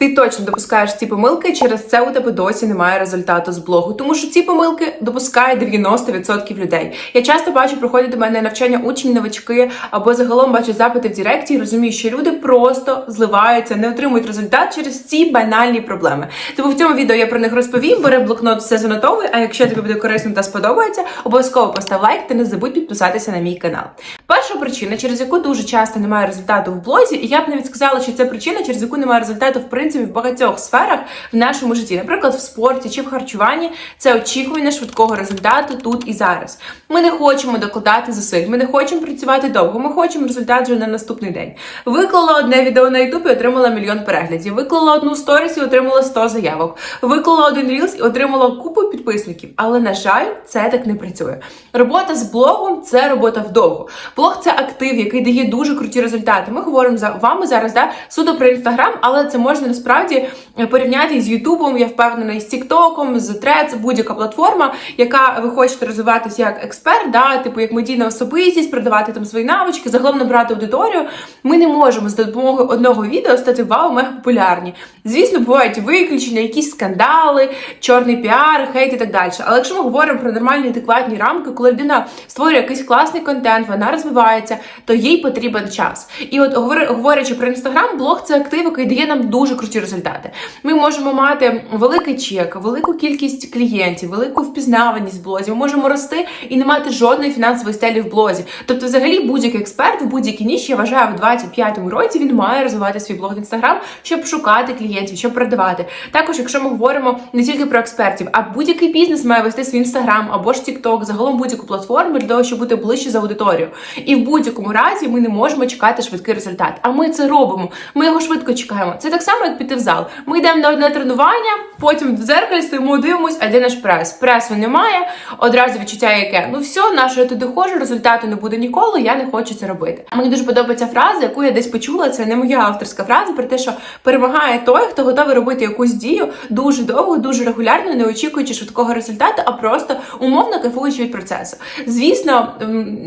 Ти точно допускаєш ці помилки, через це у тебе досі немає результату з блогу, тому що ці помилки допускає 90% людей. Я часто бачу, приходять до мене навчання учні, новачки або загалом бачу запити в Директі і розумію, що люди просто зливаються, не отримують результат через ці банальні проблеми. Тому в цьому відео я про них розповім. Бери блокнот, все занотовуй. А якщо тобі буде корисно та сподобається, обов'язково постав лайк та не забудь підписатися на мій канал. Перша причина, через яку дуже часто немає результату в блозі, і я б навіть сказала, що це причина, через яку немає результату в принципі в багатьох сферах в нашому житті, наприклад, в спорті чи в харчуванні, це очікування швидкого результату тут і зараз. Ми не хочемо докладати зусиль, ми не хочемо працювати довго. Ми хочемо результат вже на наступний день. Виклала одне відео на YouTube і отримала мільйон переглядів. Виклала одну сторіс і отримала 100 заявок. Виклала один рілс і отримала купу підписників. Але на жаль, це так не працює. Робота з блогом це робота вдовго. Блог це актив, який дає дуже круті результати. Ми говоримо за вами зараз да суто про інстаграм, але це можна насправді порівняти з Ютубом. Я впевнена, з Тіктоком, з Трец, будь-яка платформа, яка ви хочете розвиватися як експерт, да, типу як медійна особистість, продавати там свої навички, загалом набрати аудиторію. Ми не можемо з допомогою одного відео стати вау, мега популярні. Звісно, бувають виключення, якісь скандали, чорний піар, хейт і так далі. Але якщо ми говоримо про нормальні адекватні рамки, коли людина створює якийсь класний контент, вона розвивається, то їй потрібен час. І от говорячи про інстаграм, блог це актив, який дає нам дуже круті результати. Ми можемо мати великий чек, велику кількість клієнтів, велику впізнаваність в блозі. Ми можемо рости і не мати жодної фінансової стелі в блозі. Тобто, взагалі, будь-який експерт в будь-якій ніші, я вважаю, в 25-му році він має розвивати свій блог в інстаграм, щоб шукати клієнтів, щоб продавати. Також, якщо ми говоримо не тільки про експертів, а будь-який бізнес має вести свій інстаграм або ж TikTok, загалом будь-яку платформу для того, щоб бути ближче за аудиторію. І в будь-якому разі ми не можемо чекати швидкий результат. А ми це робимо. Ми його швидко чекаємо. Це так само, як піти в зал. Ми йдемо на одне тренування, потім в дзеркалі стоїмо, дивимось, а де наш прес? Пресу немає. Одразу відчуття, яке ну все, на що я туди ходжу, результату не буде ніколи. Я не хочу це робити. Мені дуже подобається фраза, яку я десь почула. Це не моя авторська фраза, про те, що перемагає той, хто готовий робити якусь дію дуже довго, дуже регулярно, не очікуючи швидкого результату, а просто умовно кайфуючи від процесу. Звісно,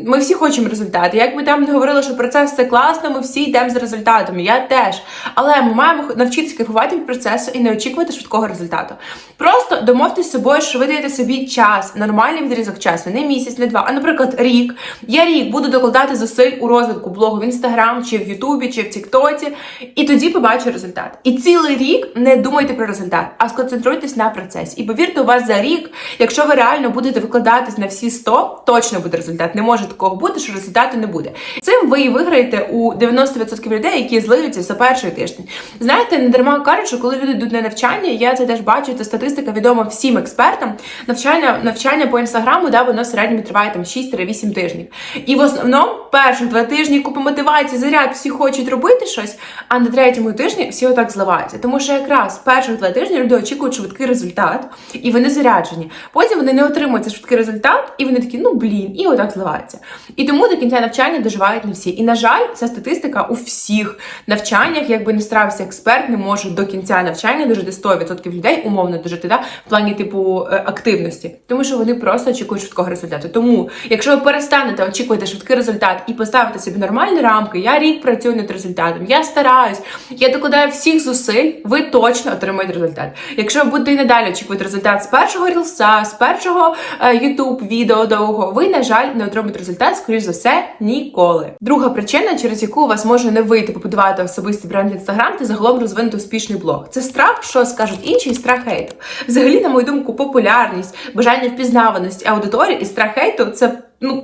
ми всі хочемо результати. Як ми там не говорили, що процес це класно, ми всі йдемо за результатами. Я теж. Але ми маємо навчитися кайфувати від процесу і не очікувати швидкого результату. Просто домовтесь з собою, що ви даєте собі час, нормальний відрізок часу, не місяць, не два, а наприклад, рік. Я рік буду докладати зусиль у розвитку блогу в інстаграм, чи в Ютубі, чи в Тіктоці, і тоді побачу результат. І цілий рік не думайте про результат, а сконцентруйтесь на процесі. І повірте, у вас за рік, якщо ви реально будете викладатись на всі 100, точно буде результат. Не може такого бути, що результату не буде. Цим ви і виграєте у 90% людей, які зливаються за перший тиждень. Знаєте, не дарма кажуть, що коли люди йдуть на навчання, я це теж бачу. Це статистика відома всім експертам. Навчання навчання по інстаграму, да, воно в середньому триває там 6-8 тижнів. І в основному перших два тижні купа мотивації, заряд, всі хочуть робити щось. А на третьому тижні всі отак зливаються. Тому що якраз перших два тижні люди очікують швидкий результат, і вони заряджені. Потім вони не отримують швидкий результат, і вони такі, ну блін, і отак зливаються. І тому до кінця навчання доживають не всі. І на жаль, ця статистика у всіх навчаннях, якби не старався експерт, не може до кінця навчання дожити 100% людей, умовно дожити, да, в плані типу е, активності, тому що вони просто очікують швидкого результату. Тому, якщо ви перестанете очікувати швидкий результат і поставите собі нормальні рамки, я рік працюю над результатом, я стараюсь, я докладаю всіх зусиль, ви точно отримаєте результат. Якщо ви будете і надалі очікувати результат з першого рілса, з першого YouTube відео довго, ви, на жаль, не отримаєте результат, скоріш за все, ніколи. Друга причина, через яку у вас може не вийти побудувати особистий бренд інстаграм та загалом розвинути успішний блог. Це страх, що скажуть інші, і страх хейту. Взагалі, на мою думку, популярність, бажання впізнаваності аудиторії і страх хейту це ну.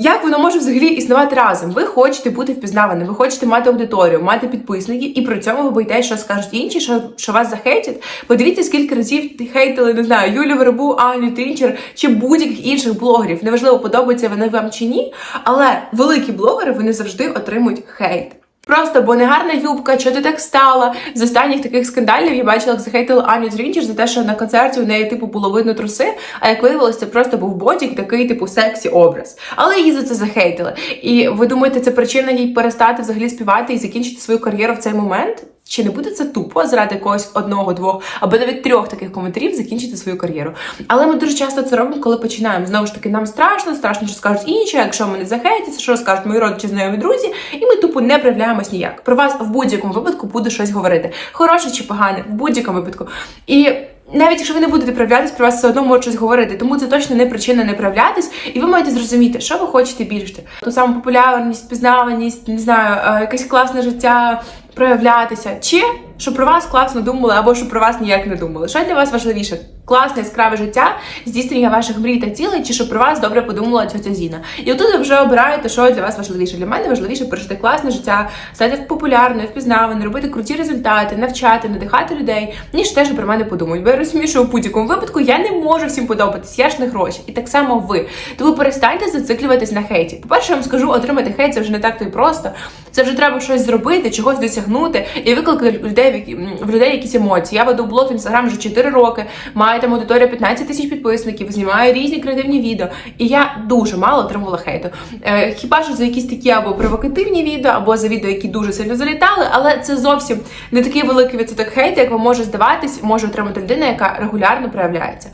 Як воно може взагалі існувати разом? Ви хочете бути впізнаваним, ви хочете мати аудиторію, мати підписників, і при цьому ви боїтесь, що скажуть інші, що що вас захейтять. Подивіться, скільки разів хейтили, не знаю, Юлю Вербу, Аню Трінчер чи будь-яких інших блогерів. Неважливо, подобаються вони вам чи ні, але великі блогери вони завжди отримують хейт. Просто бо негарна юбка, що ти так стала. З останніх таких скандалів я бачила, як захейтили Аню Трінчер за те, що на концерті у неї типу було видно труси. А як виявилося, це просто був бодік, такий типу сексі образ. Але її за це захейтили. І ви думаєте, це причина їй перестати взагалі співати і закінчити свою кар'єру в цей момент? Чи не буде це тупо заради якогось одного, двох або навіть трьох таких коментарів закінчити свою кар'єру? Але ми дуже часто це робимо, коли починаємо. Знову ж таки, нам страшно, страшно, що скажуть інші, якщо мене захейтяться, що скажуть мої родичі, знайомі друзі, і ми тупо не проявляємось ніяк. Про вас в будь-якому випадку буде щось говорити. Хороше чи погане, в будь-якому випадку. І навіть якщо ви не будете проявлятись, про вас все одно можуть щось говорити. Тому це точно не причина не проявлятись. І ви маєте зрозуміти, що ви хочете більше. Ту саму популярність, пізнаваність, не знаю, е, якесь класне життя, проявлятися, чи щоб про вас класно думали, або щоб про вас ніяк не думали. Що для вас важливіше? Класне, яскраве життя, здійснення ваших мрій та цілей, чи щоб про вас добре подумала тетя Зіна. І отут ви вже обираєте, що для вас важливіше. Для мене важливіше прожити класне життя, стати популярною, впізнаваною, робити круті результати, навчати, надихати людей, ніж те, що про мене подумають. Бо я розумію, що у будь-якому випадку я не можу всім подобатись, я ж не гроші. І так само ви. Тому перестаньте зациклюватись на хейті. По-перше, я вам скажу, отримати хейт це вже не так то й просто. Це вже треба щось зробити, чогось досягнути і викликати в людей в людей якісь емоції. Я веду блог в інстаграм вже 4 роки, маю там аудиторію 15 тисяч підписників, знімаю різні креативні відео. І я дуже мало отримувала хейту. Е, хіба що за якісь такі або провокативні відео, або за відео, які дуже сильно залітали, але це зовсім не такий великий відсоток хейту, як вам може здаватись, може отримати людина, яка регулярно проявляється.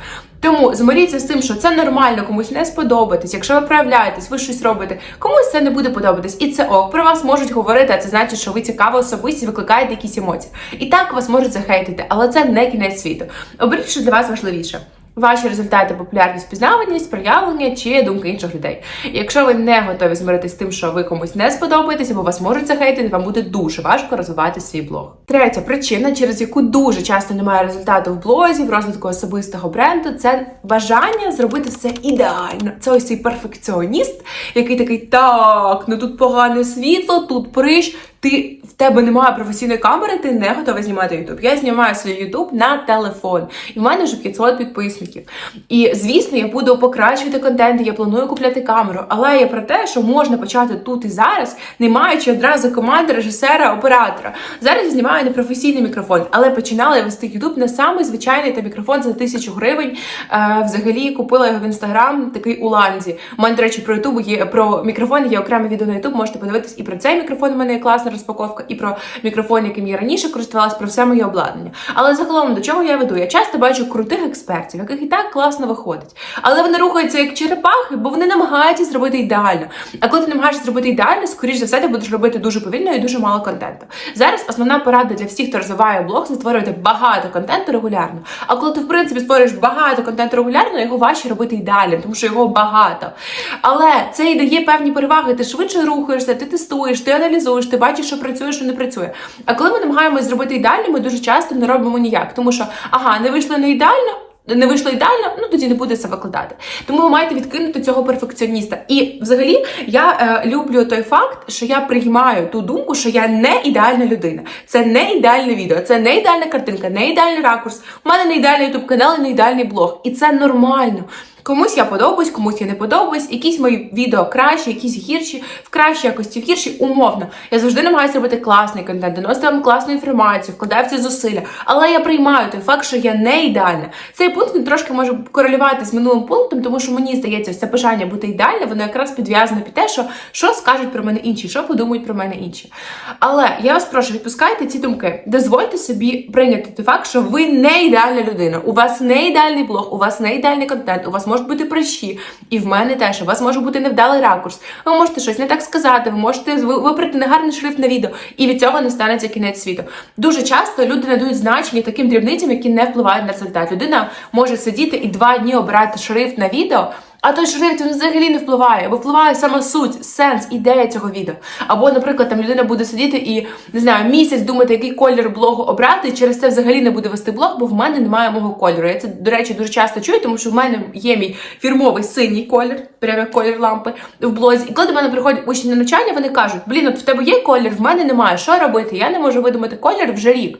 Тому змиріться з тим, що це нормально, комусь не сподобатись. Якщо ви проявляєтесь, ви щось робите, комусь це не буде подобатись. І це ок. Про вас можуть говорити, а це значить, що ви цікава особистість, викликаєте якісь емоції. І так вас можуть захейтити, але це не кінець світу. Оберіть, що для вас важливіше. Ваші результати, популярність, пізнаваність, проявлення чи думки інших людей. І якщо ви не готові змиритись з тим, що ви комусь не сподобаєтесь, або вас можуть захейтити, вам буде дуже важко розвивати свій блог. Третя причина, через яку дуже часто немає результату в блозі, в розвитку особистого бренду, це бажання зробити все ідеально. Це ось цей перфекціоніст, який такий так, ну тут погане світло, тут прищ. Ти в тебе немає професійної камери, ти не готова знімати Ютуб. Я знімаю свій Ютуб на телефон, і в мене вже 500 підписників. І звісно, я буду покращувати контент, я планую купляти камеру. Але я про те, що можна почати тут і зараз, не маючи одразу команди режисера, оператора. Зараз я знімаю непрофесійний мікрофон, але починала я вести Ютуб на самий звичайний та мікрофон за тисячу гривень. Е, взагалі купила його в інстаграм, такий у ланзі. У мене, до речі, про Ютуб є про мікрофон, є окреме відео на Ютуб. Можете подивитись і про цей мікрофон. У мене є класна розпаковка, і про мікрофон, яким я раніше користувалась, про все моє обладнання. Але загалом до чого я веду? Я часто бачу крутих експертів, яких і так класно виходить. Але вони рухаються як черепахи, бо вони намагаються зробити ідеально. А коли ти намагаєшся зробити ідеально, скоріш за все, ти будеш робити дуже повільно і дуже мало контенту. Зараз основна порада для всіх, хто розвиває блог, це створювати багато контенту регулярно. А коли ти, в принципі, створюєш багато контенту регулярно, його важче робити ідеальним, тому що його багато. Але це і дає певні переваги. Ти швидше рухаєшся, ти тестуєш, ти аналізуєш, ти бачиш, що працює, що не працює. А коли ми намагаємось зробити ідеально, ми дуже часто не робимо ніяк, тому що ага, не вийшло не ідеально. Не вийшло ідеально, ну тоді не буде це викладати. Тому ви маєте відкинути цього перфекціоніста. І взагалі я е, люблю той факт, що я приймаю ту думку, що я не ідеальна людина. Це не ідеальне відео, це не ідеальна картинка, не ідеальний ракурс. У мене не ідеальний ютуб канал, не ідеальний блог. І це нормально. Комусь я подобаюсь, комусь я не подобаюсь. Якісь мої відео кращі, якісь гірші, в кращій якості, в гірші, умовно. Я завжди намагаюся робити класний контент, доносити вам класну інформацію, вкладаю в це зусилля. Але я приймаю той факт, що я не ідеальна. Цей пункт він трошки може корелювати з минулим пунктом, тому що мені здається, це бажання бути ідеальним, воно якраз підв'язане під те, що що скажуть про мене інші, що подумають про мене інші. Але я вас прошу, відпускайте ці думки. Дозвольте собі прийняти той факт, що ви не ідеальна людина. У вас не ідеальний блог, у вас не ідеальний контент, у вас можуть бути прищі. І в мене теж у вас може бути невдалий ракурс. Ви можете щось не так сказати, ви можете ви- вибрати негарний шрифт на відео, і від цього не станеться кінець світу. Дуже часто люди надають значення таким дрібницям, які не впливають на результат. Людина може сидіти і два дні обирати шрифт на відео. А той шрифт він взагалі не впливає, бо впливає сама суть, сенс, ідея цього відео. Або, наприклад, там людина буде сидіти і не знаю, місяць думати, який колір блогу обрати, і через це взагалі не буде вести блог, бо в мене немає мого кольору. Я це, до речі, дуже часто чую, тому що в мене є мій фірмовий синій колір, прямо колір лампи в блозі. І коли до мене приходять учні на навчання, вони кажуть: блін, от в тебе є колір, в мене немає. Що робити? Я не можу видумати колір вже рік.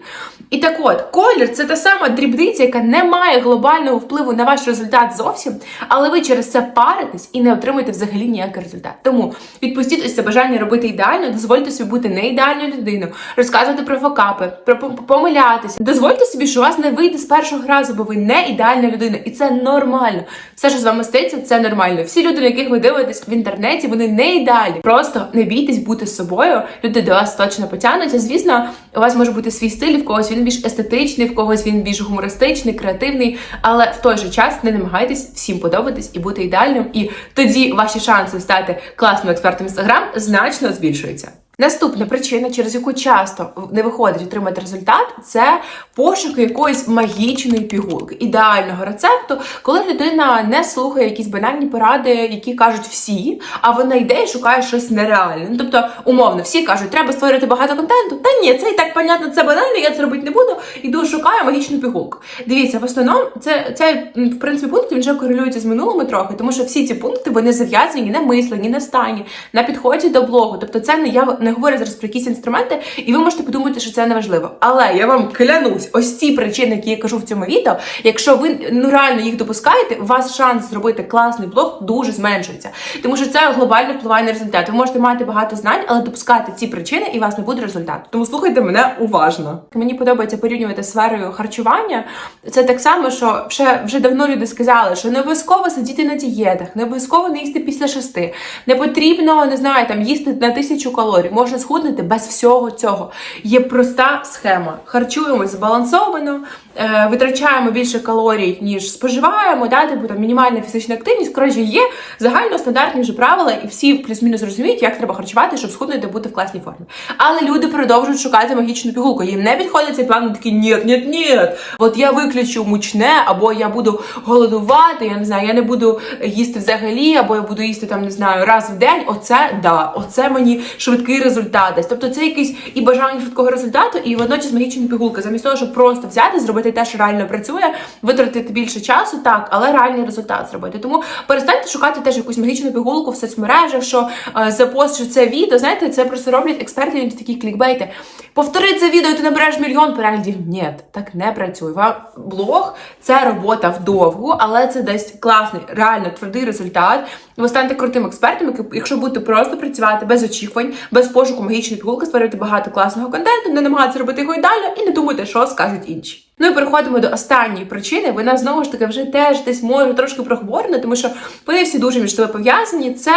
І так от, колір це та сама дрібниця, яка не має глобального впливу на ваш результат зовсім, але ви через це паритесь і не отримуєте взагалі ніякий результат. Тому відпустіть ось це бажання робити ідеально, дозвольте собі бути не ідеальною людиною, розказувати про фокапи, про помилятися. Дозвольте собі, що у вас не вийде з першого разу, бо ви не ідеальна людина, і це нормально. Все, що з вами стається, це нормально. Всі люди, на яких ви дивитесь в інтернеті, вони не ідеальні. Просто не бійтесь бути собою. Люди до вас точно потягнуться. Звісно, у вас може бути свій стиль, в когось він більш естетичний, в когось він більш гумористичний, креативний. Але в той же час не намагайтесь всім подобатись і бути ідеальним. І тоді ваші шанси стати класним експертом інстаграм значно збільшуються. Наступна причина, через яку часто не виходить отримати результат, це пошук якоїсь магічної пігулки, ідеального рецепту, коли людина не слухає якісь банальні поради, які кажуть всі, а вона йде і шукає щось нереальне. Ну, тобто, умовно, всі кажуть, треба створити багато контенту. Та ні, це і так понятно, це банально, я це робити не буду. Іду шукаю магічну пігулку. Дивіться, в основному це, це в принципі пункт він вже корелюється з минулими трохи, тому що всі ці пункти вони зав'язані на мисленні, на стані, на підході до блогу. Тобто, це не я не говорю зараз про якісь інструменти, і ви можете подумати, що це не важливо. Але я вам клянусь, ось ці причини, які я кажу в цьому відео, якщо ви ну реально їх допускаєте, у вас шанс зробити класний блог дуже зменшується, тому що це глобально впливає на результат. Ви можете мати багато знань, але допускати ці причини, і у вас не буде результату. Тому слухайте мене уважно. Мені подобається порівнювати сферою харчування. Це так само, що вже, вже давно люди сказали, що не обов'язково сидіти на дієтах, не обов'язково не їсти після шести. Не потрібно, не знаю, там їсти на тисячу калорій. Можна схуднути без всього цього. Є проста схема. Харчуємось збалансовано, е, витрачаємо більше калорій, ніж споживаємо, да, типу там мінімальна фізична активність. Коротше, є загально стандартні вже правила, і всі плюс-мінус розуміють, як треба харчувати, щоб схуднути бути в класній формі. Але люди продовжують шукати магічну пігулку. Їм не підходить цей план, такі ні, ні, ні. От я виключу мучне, або я буду голодувати, я не знаю, я не буду їсти взагалі, або я буду їсти там, не знаю, раз в день. Оце да, оце мені швидкий результат. Тобто це якийсь і бажання швидкого результату, і водночас магічна пігулка. Замість того, щоб просто взяти, зробити те, що реально працює, витратити більше часу, так, але реальний результат зробити. Тому перестаньте шукати теж якусь магічну пігулку в соцмережах, що е, що це відео, знаєте, це просто роблять експерти, іноді такі клікбейти. Повтори це відео, і ти набереш мільйон переглядів. Ні, так не працює. Вам блог це робота вдовгу, але це дасть класний, реально твердий результат. І ви станете крутим експертом, якщо будете просто працювати без очікувань, без пошуку магічної пігулки, створювати багато класного контенту, не намагатися робити його ідеально і не думати, що скажуть інші. Ну і переходимо до останньої причини. Вона знову ж таки вже теж десь може трошки проговорена, тому що вони всі дуже між собою пов'язані. Це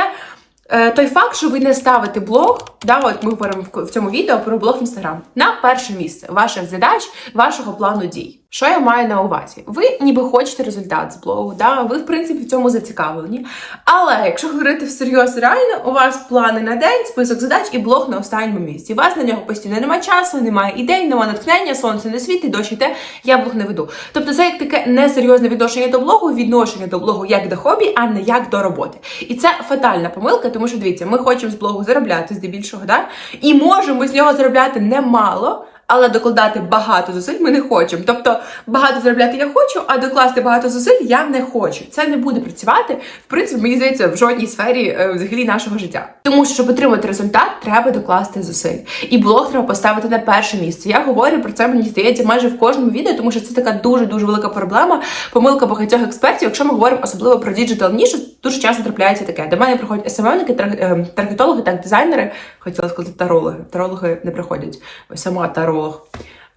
Е, той факт, що ви не ставите блог, да, от ми говоримо в цьому відео про блог в інстаграм на перше місце ваших задач, вашого плану дій. Що я маю на увазі? Ви ніби хочете результат з блогу, да? ви в принципі в цьому зацікавлені. Але якщо говорити всерйоз реально, у вас плани на день, список задач і блог на останньому місці. У вас на нього постійно немає часу, немає ідей, немає натхнення, сонце не світить, дощ іде, я блог не веду. Тобто це як таке несерйозне відношення до блогу, відношення до блогу як до хобі, а не як до роботи. І це фатальна помилка, тому що дивіться, ми хочемо з блогу заробляти здебільшого, да? і можемо з нього заробляти немало. Але докладати багато зусиль ми не хочемо. Тобто багато заробляти я хочу, а докласти багато зусиль я не хочу. Це не буде працювати. В принципі, мені здається, в жодній сфері е, взагалі нашого життя. Тому що, щоб отримати результат, треба докласти зусиль. І блог треба поставити на перше місце. Я говорю про це, мені здається, майже в кожному відео, тому що це така дуже дуже велика проблема. Помилка багатьох експертів. Якщо ми говоримо особливо про діджитал нішу, дуже часто трапляється таке. До мене приходять СММники, е, таргетологи, так дизайнери. Хотіла сказати тарологи. Тарологи не приходять. Сама таролог. calor.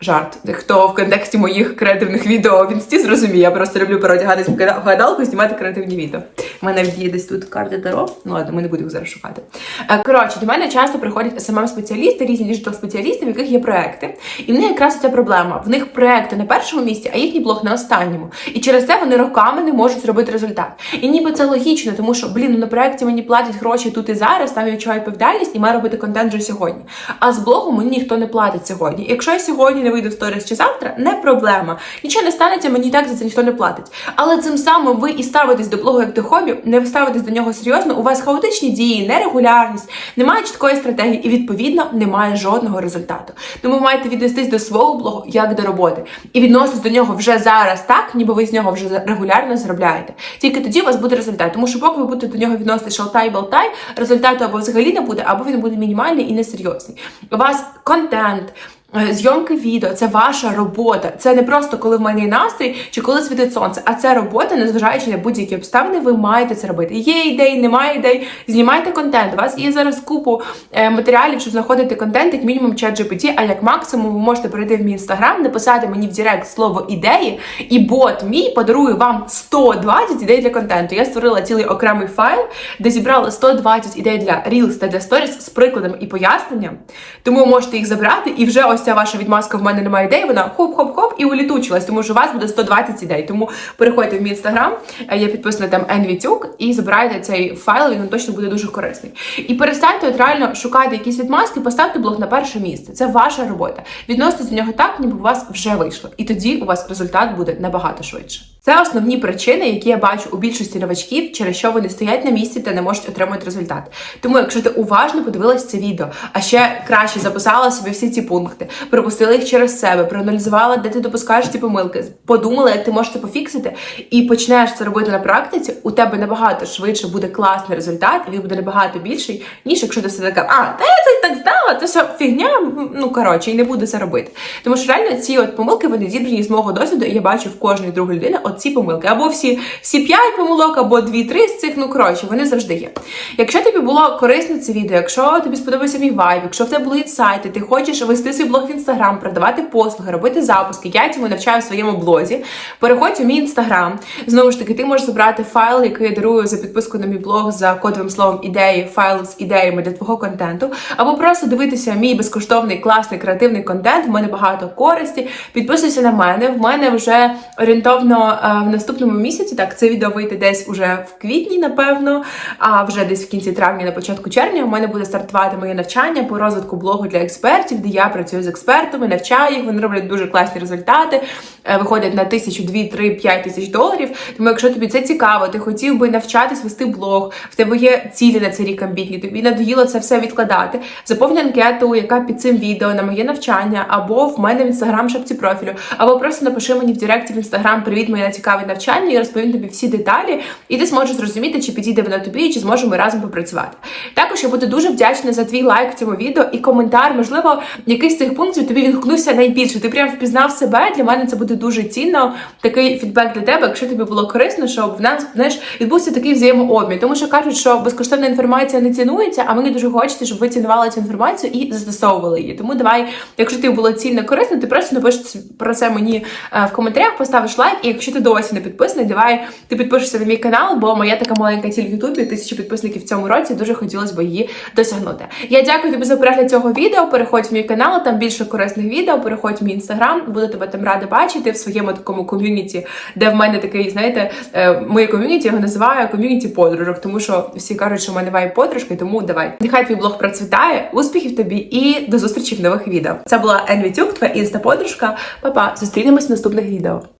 Жарт. Хто в контексті моїх креативних відео в інсті зрозуміє, я просто люблю переодягатись в гада- гадалку і знімати креативні відео. У мене є десь тут карти Таро. Ну ладно, ми не будемо зараз шукати. Е, Коротше, до мене часто приходять smm спеціалісти різні діджитал спеціалісти, в яких є проекти. І в них якраз ця проблема. В них проекти на першому місці, а їхній блог на останньому. І через це вони роками не можуть зробити результат. І ніби це логічно, тому що блін, ну на проекті мені платять гроші тут і зараз, там я відчуваю відповідальність і маю робити контент вже сьогодні. А з блогу мені ніхто не платить сьогодні. Якщо я сьогодні не вийду в сторіс чи завтра, не проблема. Нічого не станеться, мені так за це ніхто не платить. Але цим самим ви і ставитесь до блогу як до хобі, не ставитесь до нього серйозно. У вас хаотичні дії, нерегулярність, немає чіткої стратегії і відповідно немає жодного результату. Тому ви маєте віднестись до свого блогу як до роботи і відноситись до нього вже зараз так, ніби ви з нього вже регулярно заробляєте. Тільки тоді у вас буде результат. Тому що поки ви будете до нього відносити шалтай болтай, результату або взагалі не буде, або він буде мінімальний і несерйозний. У вас контент. Е, Зйомки відео це ваша робота. Це не просто коли в мене є настрій чи коли світить сонце, а це робота, незважаючи на будь-які обставини, ви маєте це робити. Є ідеї, немає ідей. Знімайте контент. У вас є зараз купу е, матеріалів, щоб знаходити контент, як мінімум чат GPT, а як максимум ви можете перейти в мій інстаграм, написати мені в Директ слово ідеї, і бот мій подарує вам 120 ідей для контенту. Я створила цілий окремий файл, де зібрала 120 ідей для Reels та для Stories з прикладом і поясненням. Тому можете їх забрати, і вже ось ця ваша відмазка в мене немає ідей. Вона хоп-хоп-хоп і улітучилась, тому що у вас буде 120 ідей. Тому переходьте в мій інстаграм, е, я підписана там Envitюк, і забирайте цей файл, він вам точно буде дуже корисний. І перестаньте от реально шукати якісь відмазки, поставте блог на перше місце. Це ваша робота. Відноситесь до нього так, ніби у вас вже вийшло. І тоді у вас результат буде набагато швидше. Це основні причини, які я бачу у більшості новачків, через що вони стоять на місці та не можуть отримати результат. Тому, якщо ти уважно подивилась це відео, а ще краще записала собі всі ці пункти, пропустила їх через себе, проаналізувала, де ти допускаєш ці помилки, подумала, як ти можеш це пофіксити, і почнеш це робити на практиці, у тебе набагато швидше буде класний результат, і він буде набагато більший, ніж якщо ти все така, а та я це так знала, це все фігня. Ну коротше, і не буду це робити. Тому що реально ці от помилки вони зібрані з мого досвіду, і я бачу в кожної другої людини от ці помилки. Або всі всі п'ять помилок, або дві-три з цих, ну коротше, вони завжди є. Якщо тобі було корисне це відео, якщо тобі сподобався мій вайб, якщо в тебе були інсайти, ти хочеш вести свій блог в інстаграм, продавати послуги, робити запуски, я цьому навчаю в своєму блозі. Переходь у мій інстаграм. Знову ж таки, ти можеш забрати файл, який я дарую за підписку на мій блог за кодовим словом ідеї, файл з ідеями для твого контенту, або просто дивитися мій безкоштовний класний креативний контент. В мене багато користі. Підписуйся на мене. В мене вже орієнтовно в наступному місяці. Так, це відео вийде десь уже в квітні, напевно, а вже десь в кінці травня, на початку червня, у мене буде стартувати моє навчання по розвитку блогу для експертів, де я працюю з експертами, навчаю їх. Вони роблять дуже класні результати. е, Виходять на тисячу, дві, три, п'ять тисяч доларів. Тому, якщо тобі це цікаво, ти хотів би навчатись вести блог, в тебе є цілі на цей рік амбітні, тобі надоїло це все відкладати. Заповни анкету, яка під цим відео на моє навчання, або в мене в інстаграм шапці профілю, або просто напиши мені в Директі в інстаграм Привіт, цікаве навчання. Я розповім тобі всі деталі, і ти зможеш зрозуміти, чи підійде воно тобі, і чи зможемо разом попрацювати. Також я буду дуже вдячна за твій лайк в цьому відео і коментар. Можливо, якийсь з цих пунктів тобі відгукнувся найбільше. Ти прям впізнав себе. Для мене це буде дуже цінно. Такий фідбек для тебе, якщо тобі було корисно, щоб в нас знаєш відбувся такий взаємообмін. Тому що кажуть, що безкоштовна інформація не цінується, а мені дуже хочеться, щоб ви цінували цю інформацію і застосовували її. Тому давай, якщо тобі було цінно корисно, ти просто напишеш про це мені е, в коментарях, поставиш лайк. І якщо ти досі не підписаний, давай ти підпишешся на мій канал, бо моя така маленька ціль в Ютубі, тисячу підписників в цьому році. Дуже хотілося б її досягнути. Я дякую тобі за перегляд цього відео. Переходь в мій канал, там більше корисних відео. Переходь в мій інстаграм, буду тебе там рада бачити в своєму такому ком'юніті, де в мене такий, знаєте, е, моє ком'юніті його називаю ком'юніті подружок, тому що всі кажуть, що в мене вайб подружки, тому давай. Нехай твій блог процвітає, успіхів тобі і до зустрічі в нових відео. Це була Енвітюк, твоя інста-подружка. Па-па, зустрінемось в наступних відео.